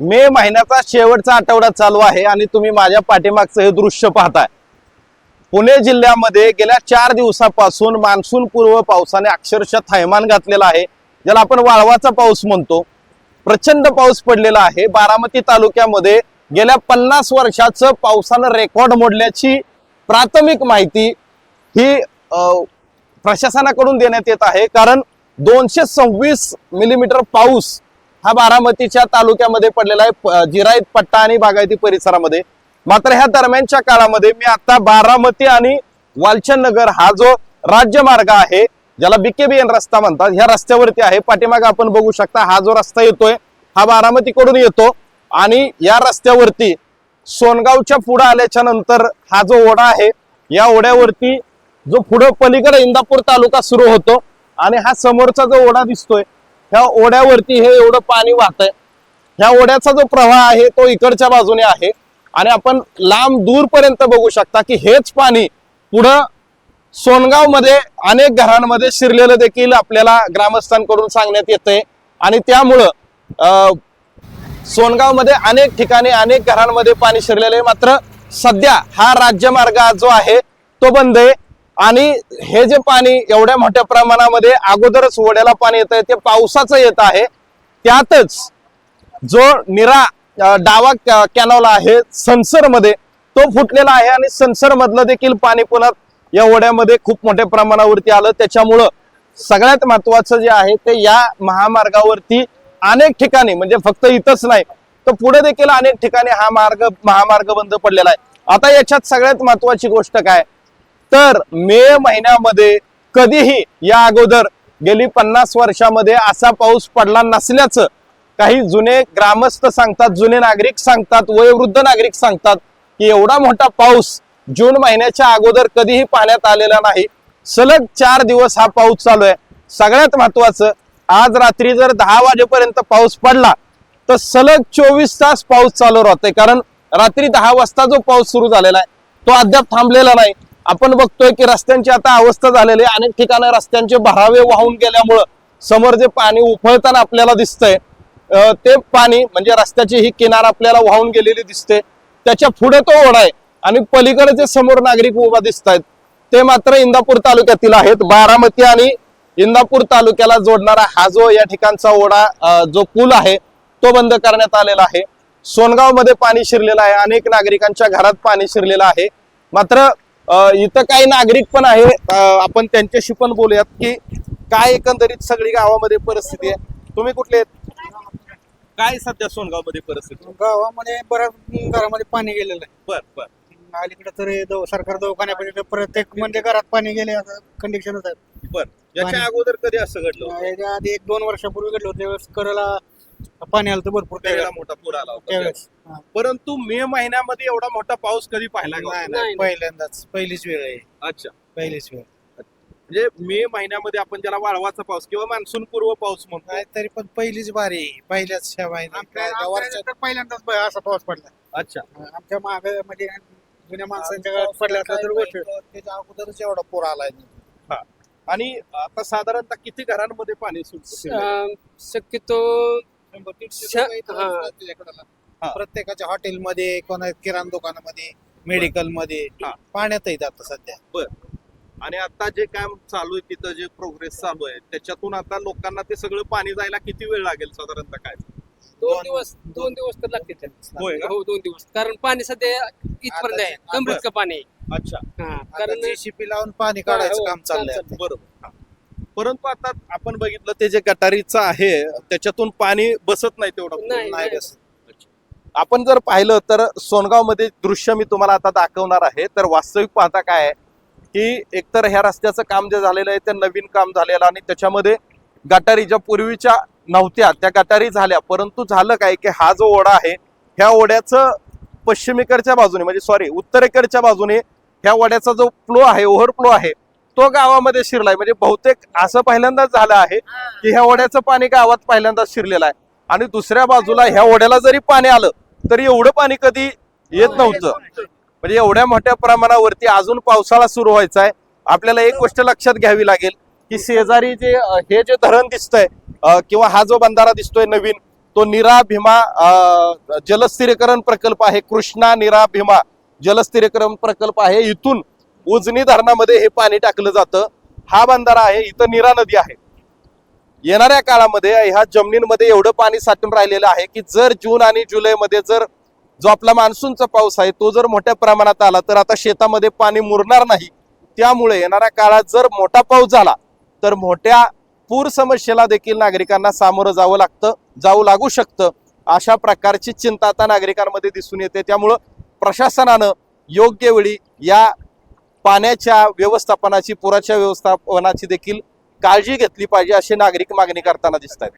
मे महिन्याचा शेवटचा आठवडा चालू आहे आणि तुम्ही माझ्या पाठीमागचं हे दृश्य पाहताय. पुणे जिल्ह्यामध्ये गेल्या चार दिवसापासून मान्सून पूर्व पावसाने अक्षरशः थैमान घातलेला आहे. ज्याला आपण वाळवाचा पाऊस म्हणतो. प्रचंड पाऊस पडलेला आहे. बारामती तालुक्यामध्ये गेल्या पन्नास वर्षाचं पावसानं रेकॉर्ड मोडल्याची प्राथमिक माहिती ही प्रशासनाकडून देण्यात येत आहे. कारण दोनशे सव्वीस मिलीमीटर पाऊस हा बारामतीच्या तालुक्यामध्ये पडलेला आहे जिराईत जिरायत पट्टा आणि बागायती परिसरामध्ये. मात्र ह्या दरम्यानच्या काळामध्ये मी आता बारामती आणि वालचंद नगर हा जो राज्यमार्ग आहे ज्याला बीकेबीएन रस्ता म्हणतात ह्या रस्त्यावरती आहे. पाठीमागे आपण बघू शकता हा जो रस्ता येतोय हा बारामतीकडून येतो आणि या रस्त्यावरती सोनगावच्या पुढं आल्याच्यानंतर हा जो ओढा आहे या ओढ्यावरती जो पुढं पलीकडे इंदापूर तालुका सुरू होतो आणि हा समोरचा जो ओढा दिसतोय ह्या ओढ्यावरती हे एवढं पाणी वाहतंय. ह्या ओढ्याचा जो प्रवाह आहे तो इकडच्या बाजूने आहे. आणि आपण लांब दूरपर्यंत बघू शकता की हेच पाणी पुढं सोनगावमध्ये अनेक घरांमध्ये शिरलेलं देखील आपल्याला ग्रामस्थांकडून सांगण्यात येतंय. आणि त्यामुळं अं, सोनगावमध्ये अनेक ठिकाणी अनेक घरांमध्ये पाणी शिरलेलं आहे. मात्र सध्या हा राज्यमार्ग जो आहे तो बंद आहे. आणि हे जे पाणी एवढ्या मोठ्या प्रमाणामध्ये अगोदरच ओढ्याला पाणी येत आहे ते पावसाचं येत आहे. त्यातच जो निरा डावा कॅनॉल आहे सनसरमध्ये तो फुटलेला आहे आणि सनसर मधलं देखील पाणी पुन्हा या ओढ्यामध्ये खूप मोठ्या प्रमाणावरती आलं. त्याच्यामुळं सगळ्यात महत्वाचं जे आहे ते या महामार्गावरती अनेक ठिकाणी म्हणजे फक्त इथंच नाही तर पुढे देखील अनेक ठिकाणी हा मार्ग महामार्ग बंद पडलेला आहे. आता याच्यात सगळ्यात महत्वाची गोष्ट काय? तर मे महिन्यामध्ये कधीही या अगोदर गेली पन्नास वर्षामध्ये असा पाऊस पडला नसल्याचं काही जुने ग्रामस्थ सांगतात जुने नागरिक सांगतात वयोवृद्ध नागरिक सांगतात की एवढा मोठा पाऊस जून महिन्याच्या अगोदर कधीही पाण्यात आलेला नाही. सलग चार दिवस हा पाऊस चालू आहे. सगळ्यात महत्वाचं आज रात्री जर दहा वाजेपर्यंत पाऊस पडला तर सलग चोवीस तास पाऊस चालू राहतोय. कारण रात्री दहा वाजता जो पाऊस सुरू झालेला आहे तो अद्याप थांबलेला नाही. आपण बघतोय की रस्त्यांची आता अवस्था झालेली आहे. अनेक ठिकाणी रस्त्यांचे भरावे वाहून गेल्यामुळं समोर जे पाणी उफळताना आपल्याला दिसतंय ते पाणी म्हणजे रस्त्याची ही किनार आपल्याला वाहून गेलेली दिसते. त्याच्या पुढे तो ओढा आहे आणि पलीकडे जे समोर नागरिक उभा दिसत आहेत ते मात्र इंदापूर तालुक्यातील आहेत. बारामती आणि इंदापूर तालुक्याला जोडणारा हा जो या ठिकाणचा ओढा जो पूल आहे तो बंद करण्यात आलेला आहे. सोनगावमध्ये पाणी शिरलेलं आहे. अनेक नागरिकांच्या घरात पाणी शिरलेलं आहे. मात्र इथं काही नागरिक पण आहे आपण त्यांच्याशी पण बोलूयात की काय एकंदरीत सगळी गावामध्ये परिस्थिती आहे. तुम्ही कुठले आहेत? काय सध्या सोनगावमध्ये परिस्थिती? गावामध्ये बऱ्याच घरामध्ये पाणी गेलेलं आहे. बर बर. अलीकडे तर हे दव- सरकार दवाखान्यापर्यंत प्रत्येक म्हणजे घरात पाणी गेले असं कंडिशनच आहे बर. याच्या अगोदर कधी असं घडलं? याच्या आधी एक दोन वर्षापूर्वी घडलं होतं. त्यावेळेस करला पाणी आलं होतं भरपूर त्यावेळेला त्यावेळेस मोठा पूर आला होता त्यावेळेस हा. परंतु मे महिन्यामध्ये एवढा मोठा पाऊस कधी पाहिला नाही? नाही पहिल्यांदाच. पहिलीच वेळ आहे. अच्छा. पहिलीच वेळ. म्हणजे मे महिन्यामध्ये आपण ज्याला वाळवाचा पाऊस किंवा मान्सून पूर्व पाऊस म्हणतो. काय तरी पण पहिलीच बारी आहे. पहिल्याच ह्या महिन्यात. वर्षात पहिल्यांदाच ब- असा पाऊस पडला. अच्छा. आमच्या माग म्हणजे जुन्या माणसांच्या पडल्या असल्या तर गोष्ट त्याच्या अगोदरच एवढा पूर आलाय. आणि आता साधारणतः किती घरांमध्ये पाणी सुटतं? अं, शक्यतो श- लोकं इथं हा. असतात तुझ्याकडं. हा. प्रत्येकाच्या हॉटेलमध्ये कोणा किराणा दुकानामध्ये मेडिकलमध्ये हा. पाण्यात येत आता सध्या आणि आता जे काम चालू आहे तिथं जे प्रोग्रेस चालू आहे त्याच्यातून आता लोकांना ते सगळं पाणी जायला किती वेळ लागेल साधारणतः काय दोन दोन- दिवस दोन दिवस तर लागतील त्याला. होय का? हो दोन दिवस कारण पाणी सध्या इथपर्यंत आहे आता- कमरेच का पाणी आहे. अच्छा हा, आता कारण जेसीपी लावून पाणी काढायचं हो, काम चाललंय आता. बरोबर. परंतु आता आपण बघितलं ते जे गटारीचं आहे त्याच्यातून पाणी बसत नाही तेवढं नाही, आपण जर पाहिलं तर सोनगावमध्ये दृश्य मी तुम्हाला आता दाखवणार आहे. तर वास्तविक पाहता काय आहे? की एकतर ह्या रस्त्याचं काम जे झालेलं आहे ते नवीन काम झालेलं आणि त्याच्यामध्ये गटारी ज्या पूर्वीच्या नव्हत्या त्या गटारी झाल्या. परंतु झालं काय की हा जो ओढा आहे ह्या ओढ्याचं पश्चिमेकडच्या बाजूने म्हणजे सॉरी उत्तरेकडच्या बाजूने ह्या ओढ्याचा जो फ्लो आहे ओव्हरफ्लो आहे तो गावामध्ये शिरलाय. म्हणजे बहुतेक असं पहिल्यांदाच झालं आहे की ह्या ओढ्याचं पाणी गावात पहिल्यांदाच शिरलेलं आहे. आणि दुसऱ्या बाजूला ह्या ओढ्याला जरी पाणी आलं तरी एवढं पाणी कधी येत नव्हतं. म्हणजे एवढ्या मोठ्या प्रमाणावरती अजून पावसाळा सुरू व्हायचा आहे. आपल्याला एक गोष्ट लक्षात घ्यावी लागेल की शेजारी जे हे जे धरण दिसतंय किंवा हा जो बंधारा दिसतोय नवीन तो निरा भीमा अं, जलस्थिरीकरण प्रकल्प आहे. कृष्णा निरा भीमा जलस्थिरीकरण प्रकल्प आहे. इथून उजनी धरणामध्ये हे पाणी टाकलं जातं. हा बंधारा आहे इथं निरा नदी आहे. येणाऱ्या काळामध्ये ह्या जमिनींमध्ये एवढं पाणी साठून राहिलेलं आहे की जर जून आणि जुलैमध्ये जर जो आपला मान्सूनचा पाऊस आहे तो जर मोठ्या प्रमाणात आला तर आता शेतामध्ये पाणी मुरणार नाही. त्यामुळे येणाऱ्या काळात जर मोठा पाऊस झाला तर मोठ्या पूर समस्येला देखील नागरिकांना सामोरं जावं लागतं जावं लागू शकतं. अशा प्रकारची चिंता आता नागरिकांमध्ये दिसून येते. त्यामुळं प्रशासनानं योग्य वेळी या पाण्याच्या व्यवस्थापनाची पुराच्या व्यवस्थापनाची देखील काळजी घेतली पाहिजे असे नागरिक मागणी करताना दिसत आहेत